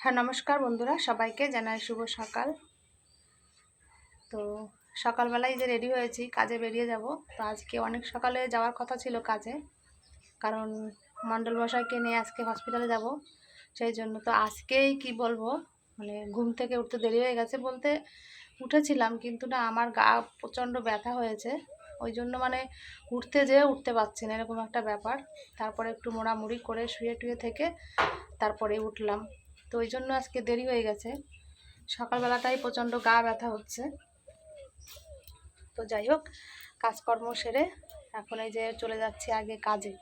হ্যাঁ নমস্কার বন্ধুরা, সবাইকে জানাই শুভ সকাল। তো সকালবেলায় যে রেডি হয়েছি, কাজে বেরিয়ে যাব। তো আজকে অনেক সকালে যাওয়ার কথা ছিল কাজে, কারণ মণ্ডল মশাইকে নিয়ে আজকে হসপিটালে যাব। সেই জন্য তো আজকেই কি বলব মানে ঘুম থেকে উঠতে দেরি হয়ে গেছে বলতে উঠেছিলাম, কিন্তু না আমার গা প্রচণ্ড ব্যথা হয়েছে। ওই জন্য মানে উঠতে যেয়ে উঠতে পারছি না, এরকম একটা ব্যাপার। তারপরে একটু মোড়ামুড়ি করে শুয়ে টুয়ে থেকে তারপরে উঠলাম। তো ওই জন্য আজকে দেরি হয়ে গেছে। সকালবেলাটাই প্রচণ্ড গা ব্যথা হচ্ছে। তো যাই হোক, কাজকর্ম সেরে এখন এই যে চলে যাচ্ছি আগে কাজে।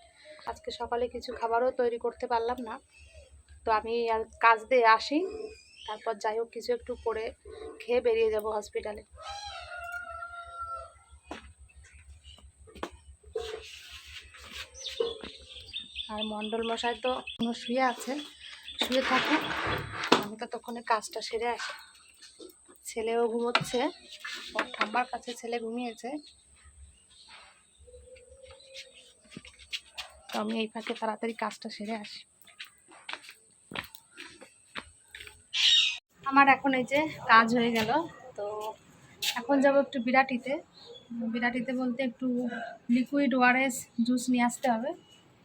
আজকে সকালে কিছু খাবারও তৈরি করতে পারলাম না। তো আমি কাজ দিয়ে আসি। তারপর যাই হোক, কিছু একটু করে খেয়ে বেরিয়ে যাব হসপিটালে। আর মণ্ডল মশাই তো শুয়ে আছে। শুয়ে থাকুক আমি ততক্ষণে কাজটা সেরে আসি। ছেলেও ঘুমোচ্ছে। ওর ঠাম্মার কাছে ছেলে ঘুমিয়েছে। তো আমি এই ফাঁকে তাড়াতাড়ি কাজটা সেরে আসি। আমার এখন এই যে কাজ হয়ে গেল। তো এখন যাব একটু বিরাটিতে। বিরাটিতে বলতে একটু লিকুইড ওয়ারেস জুস নিয়ে আসতে হবে।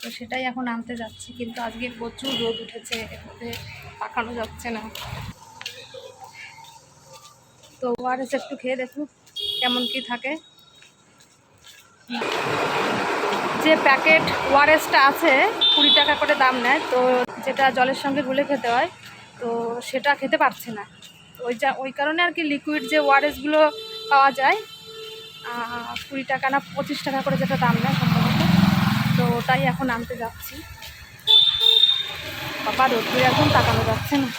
তো সেটাই এখন আনতে যাচ্ছি, কিন্তু আজকে প্রচুর রোদ উঠেছে এতে পাকানো যাচ্ছে না। তো ওয়ারেস একটু খেয়ে দেখুন কেমন কি থাকে। যে প্যাকেট ওয়ারেসটা আছে, কুড়ি টাকা করে দাম নেয়, তো যেটা জলের সঙ্গে গুলে খেতে হয়, তো সেটা খেতে পারছে না। ওই যা, ওই কারণে আর কি লিকুইড যে ওয়ারেসগুলো পাওয়া যায় কুড়ি টাকা না পঁচিশ টাকা করে যেটা দাম নেয় সম্ভবত। তো ওটাই এখন আনতে যাচ্ছি। বাবা রোদ্দুরে এখন তাকানো যাচ্ছে না।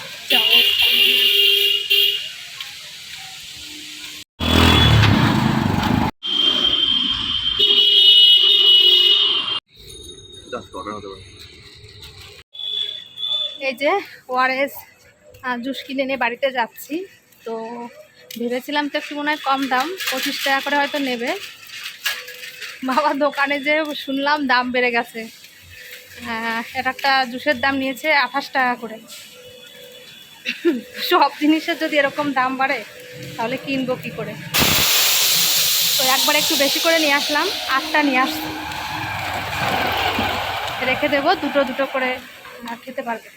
এই যে ওআরএস জুস কিনে নিয়ে বাড়িতে যাচ্ছি। তো ভেবেছিলাম তো একটু মনে হয় কম দাম পঁচিশ টাকা করে হয়তো নেবে। বাবা দোকানে যে শুনলাম দাম বেড়ে গেছে। এটা একটা জুসের দাম নিয়েছে আঠাশ টাকা করে। সব জিনিসের যদি এরকম দাম বাড়ে, তাহলে কিনবো কি করে? তো একবার একটু বেশি করে নিয়ে আসলাম, আটটা নিয়ে আসছি। রেখে দেবো, দুটো দুটো করে খেতে পারবে।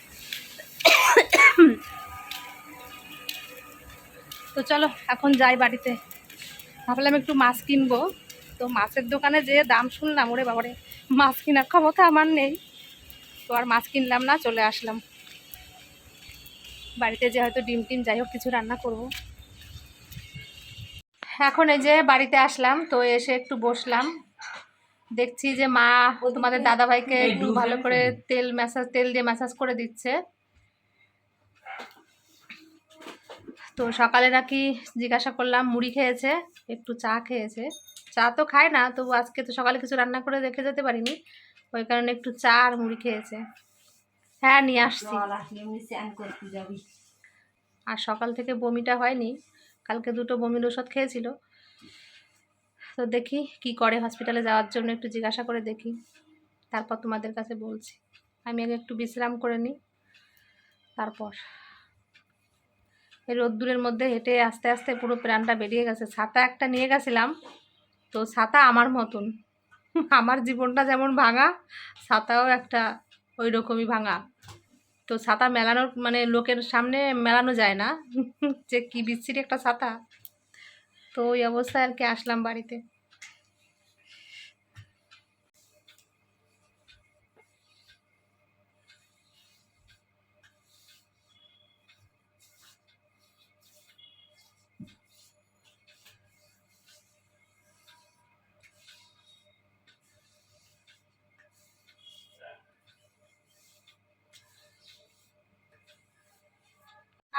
তো চলো, এখন যাই বাড়িতে। ভাবলাম একটু মাছ কিনবো। তো মাছের দোকানে যে দাম শুনলাম ওরে বাবারে মাছ কেনার ক্ষমতা আমার নেই। তো আর মাছ কিনলাম না চলে আসলাম। বাড়িতে যে হয়তো ডিম টিম যাই হোক কিছু রান্না করব। এখন এই যে বাড়িতে আসলাম তো এসে একটু বসলাম। দেখছি যে মা তোমাদের দাদাভাইকে একটু ভালো করে তেল ম্যাসাজ তেল দিয়ে ম্যাসাজ করে দিচ্ছে। তো সকালে নাকি জিজ্ঞাসা করলাম মুড়ি খেয়েছে একটু চা খেয়েছে। চা তো খায় না তবু আজকে তো সকালে কিছু রান্না করে রেখে যেতে পারিনি। ওই কারণে একটু চা আর মুড়ি খেয়েছে। হ্যাঁ নিয়ে আসছি। আর সকাল থেকে বমিটা হয়নি কালকে দুটো বমির ওষুধ খেয়েছিল। তো দেখি কি করে হসপিটালে যাওয়ার জন্য একটু জিজ্ঞাসা করে দেখি। তারপর তোমাদের কাছে বলছি। আমি আগে একটু বিশ্রাম করে নিই তারপর। এই রোদ্দুরের মধ্যে হেঁটে আস্তে আস্তে পুরো প্রাণটা বেরিয়ে গেছে। ছাতা একটা নিয়ে গেছিলাম তো ছাতা আমার মতন। আমার জীবনটা যেমন ভাঙা, ছাতাও একটা ওই রকমই ভাঙা। তো ছাতা মেলানোর মানে লোকের সামনে মেলানো যায় না। যে কি বিচ্ছিরি একটা ছাতা। তো ওই অবস্থায় আর কি আসলাম বাড়িতে।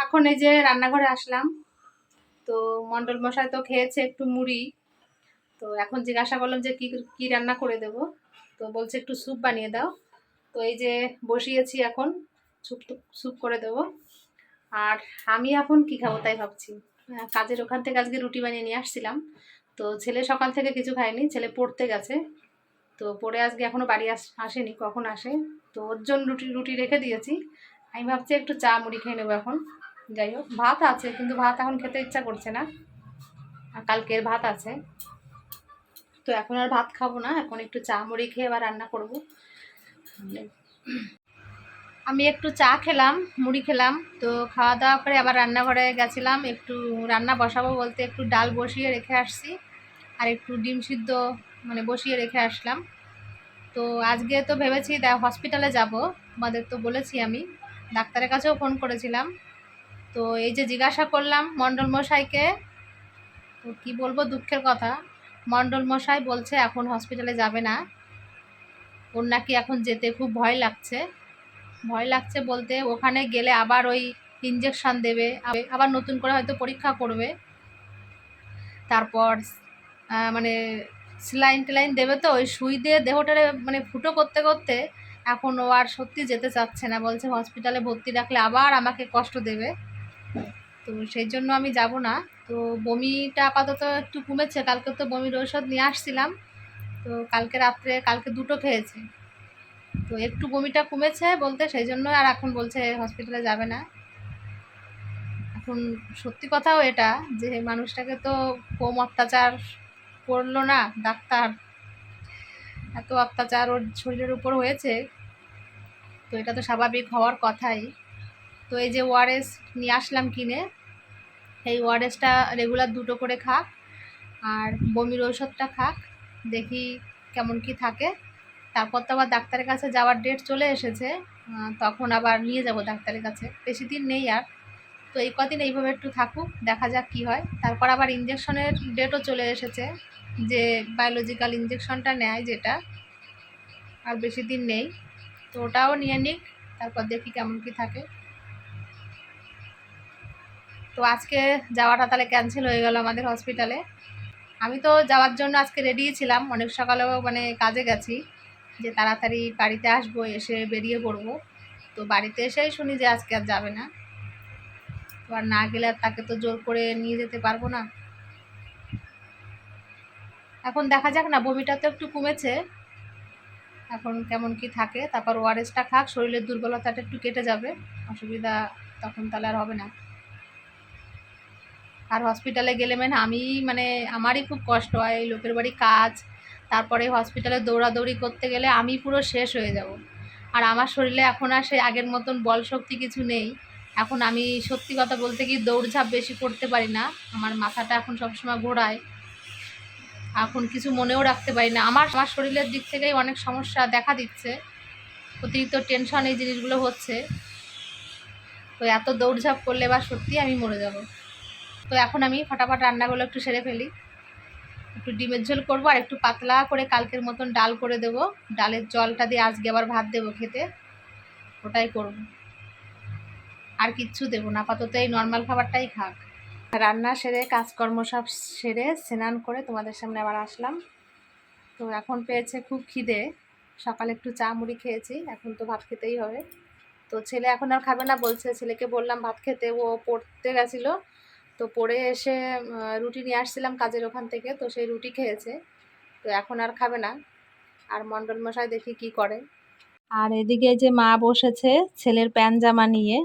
এখন এই যে রান্নাঘরে আসলাম। তো মন্ডল মশাই তো খেয়েছে একটু মুড়ি। তো এখন জিজ্ঞাসা করলাম যে কি কি রান্না করে দেব? তো বলছে একটু স্যুপ বানিয়ে দাও। তো এই যে বসিয়েছি এখন, স্যুপ স্যুপ করে দেবো। আর আমি এখন কি খাব তাই ভাবছি। কাজের ওখান থেকে আজকে রুটি বানিয়ে নিয়ে আসছিলাম। তো ছেলে সকাল থেকে কিছু খায়নি, ছেলে পড়তে গেছে। তো পড়ে আজকে এখনও বাড়ি আস, আসেনি, কখন আসে। তো ওর জন্য রুটি রুটি রেখে দিয়েছি। আমি ভাবছি একটু চা মুড়ি খেয়ে নেব এখন। যাই হোক, ভাত আছে, কিন্তু ভাত এখন খেতে ইচ্ছা করছে না। আর কালকের ভাত আছে। তো এখন আর ভাত খাব না, এখন একটু চা মুড়ি খেয়ে আবার রান্না করব। আমি একটু চা খেলাম, মুড়ি খেলাম, তো খাওয়া দাওয়া করে আবার রান্নাঘরে গেছিলাম, একটু রান্না বসাবো বলতে একটু ডাল বসিয়ে রেখে আসছি, আর একটু ডিম সিদ্ধ মানে বসিয়ে রেখে আসলাম। তো আজকে তো ভেবেছি হসপিটালে যাব আমাদের তো বলেছি আমি, ডাক্তারের কাছেও ফোন করেছিলাম। তো এই যে জিজ্ঞাসা করলাম মণ্ডল মশাইকে, তো কি বলব দুঃখের কথা। মণ্ডল মশাই বলছে এখন হসপিটালে যাবে না। ওর নাকি এখন যেতে খুব ভয় লাগছে। ভয় লাগছে বলতে ওখানে গেলে আবার ওই ইঞ্জেকশন দেবে, আবার নতুন করে হয়তো পরীক্ষা করবে। তারপর মানে স্যালাইন টেলাইন দেবে তো, ওই সুই দিয়ে দেহটারে মানে ফুটো করতে করতে এখন ও আর সত্যি যেতে চাচ্ছে না। বলছে হসপিটালে ভর্তি রাখলে আবার আমাকে কষ্ট দেবে। তো সেই জন্য আমি যাব না। তো বমিটা আপাতত একটু কমেছে, কালকে তো বমির ঔষধ নিয়ে আসছিলাম। তো কালকে রাত্রে, কালকে দুটো খেয়েছি। তো একটু বমিটা কমেছে বলতে সেই জন্য আর এখন বলছে হসপিটালে যাবে না। এখন সত্যি কথাও এটা যে মানুষটাকে তো কম অত্যাচার করল না, ডাক্তার। এত অত্যাচার ওর শরীরের উপর হয়েছে। তো এটা তো স্বাভাবিক হওয়ার কথাই। তো এই যে ওআরএস নিয়ে আসলাম কিনে, এই ওআরএসটা রেগুলার দুটো করে খাক, আর বমির ঔষধটা খাক, দেখি কেমন কি থাকে। তারপর তো আবার ডাক্তারের কাছে যাওয়ার ডেট চলে এসেছে তখন আবার নিয়ে যাব ডাক্তারের কাছে। বেশি দিন নেই আর। তো এই কদিন এইভাবে একটু থাকুক, দেখা যাক কি হয়। তারপর আবার ইঞ্জেকশনের ডেটও চলে এসেছে, যে বায়োলজিক্যাল ইঞ্জেকশনটা নেয় যেটা, আর বেশি দিন নেই। তো ওটাও নিয়ে নিক, তারপর দেখি কেমন কি থাকে। তো আজকে যাওয়াটা তাহলে ক্যান্সেল হয়ে গেল আমাদের হসপিটালে আমি তো যাওয়ার জন্য আজকে রেডিই ছিলাম, অনেক সকালেও মানে কাজে গেছি, যে তাড়াতাড়ি বাড়িতে আসব, এসে বেরিয়ে পড়ব। তো বাড়িতে এসেই শুনি যে আজকে আর যাবে না। তো আর না গেলে আর তাকে তো জোর করে নিয়ে যেতে পারব না। এখন দেখা যাক না, বমিটা তো একটু কমেছে। এখন কেমন কি থাকে, তারপর ওআরএসটা খাক, শরীরের দুর্বলতাটা একটু কেটে যাবে, অসুবিধা তখন তাহলে আর হবে না। আর হসপিটালে গেলে মানে আমি মানে আমারই খুব কষ্ট হয় লোকের বাড়ি কাজ, তারপরে হসপিটালে দৌড়াদৌড়ি করতে গেলে আমি পুরো শেষ হয়ে যাব। আর আমার শরীরে এখন আর সেই আগের মতন বল শক্তি কিছু নেই। এখন আমি সত্যি কথা বলতে কি দৌড়ঝাঁপ বেশি করতে পারি না, আমার মাথাটা এখন সবসময় ঘোরায়। এখন কিছু মনেও রাখতে পারি না। আমার আমার শরীরের দিক থেকেই অনেক সমস্যা দেখা দিচ্ছে। অতিরিক্ত টেনশন এই জিনিসগুলো হচ্ছে। তো এত দৌড়ঝাঁপ করলে বা সত্যি আমি মরে যাব। তো এখন আমি ফটাফট রান্নাগুলো একটু সেরে ফেলি। একটু ডিমের ঝোল করব আর একটু পাতলা করে কালকের মতন ডাল করে দেবো। ডালের জলটা দিয়ে আজকে আবার ভাত দেবো খেতে। ওটাই করব। আর কিচ্ছু দেবো না, আপাতত এই নর্মাল খাবারটাই খাক। রান্না সেরে, কাজকর্ম সব সেরে স্নান করে তোমাদের সামনে আবার আসলাম। তো এখন পেয়েছে খুব খিদে। সকালে একটু চা মুড়ি খেয়েছি, এখন তো ভাত খেতেই হবে। তো ছেলে এখন আর খাবে না বলছে। ছেলেকে বললাম ভাত খেতে, ও পড়তে গেছিল। তো পড়ে এসে রুটি নিয়ে আসছিলাম কাজের ওখান থেকে, তো সেই রুটি খেয়েছে। তো এখন আর খাবে না। আর মণ্ডল মশাই দেখি কি করে। আর এদিকে যে মা বসেছে ছেলের প্যান্ট জামা নিয়ে,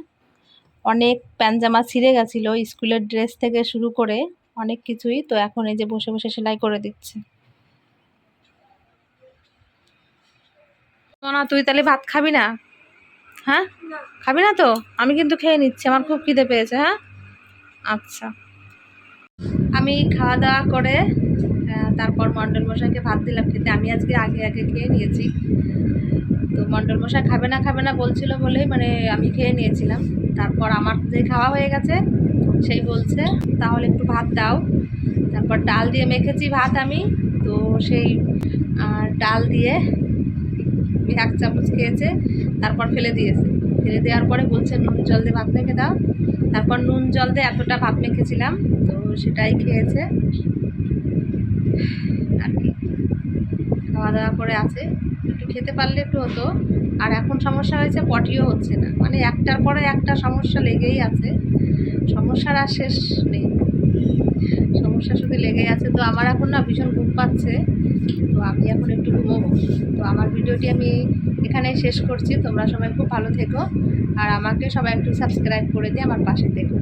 অনেক প্যান্ট জামা ছিঁড়ে গেছিল স্কুলের ড্রেস থেকে শুরু করে অনেক কিছুই, তো এখন এই যে বসে বসে সেলাই করে দিচ্ছে। না তুই তাহলে ভাত খাবি না? হ্যাঁ? খাবি না তো? আমি কিন্তু খেয়ে নিচ্ছি, আমার খুব খিদে পেয়েছে হ্যাঁ? আচ্ছা। আমি খাওয়া দাওয়া করে তারপর মণ্ডল মশাইকে ভাত দিলাম খেতে। আমি আজকে আগে আগে খেয়ে নিয়েছি। তো মণ্ডল মশাই খাবে না খাবে না বলছিল বলেই মানে আমি খেয়ে নিয়েছিলাম। তারপর আমার যে খাওয়া হয়ে গেছে, সেই বলছে, তাহলে একটু ভাত দাও। তারপর ডাল দিয়ে মেখেছি ভাত আমি। তো সেই ডাল দিয়ে এক চামচ খেয়েছে, তারপর ফেলে দিয়েছে। ফেলে দেওয়ার পরে বলছে, নুন জল দিয়ে ভাত মেখে দাও। তারপর নুন জল দিয়ে এতটা ভাত মেখেছিলাম, তো সেটাই খেয়েছে। আর কি। খাওয়া দাওয়া করে আছে। একটু খেতে পারলে একটু হতো। আর এখন সমস্যা হয়েছে, পটিও হচ্ছে না। মানে একটার পরে একটা সমস্যা লেগেই আছে। সমস্যার আর শেষ নেই। সমস্যা শুধু লেগেই আছে। তো আমার এখন না ভীষণ ঘুম পাচ্ছে। তো আমি এখন একটু ঘুমোবো। তো আমার ভিডিওটি আমি এখানেই শেষ করছি। তোমরা সবাই খুব ভালো থেকো। আর আমাকে সবাই একটু সাবস্ক্রাইব করে দিয়ে আমার পাশে থেকো।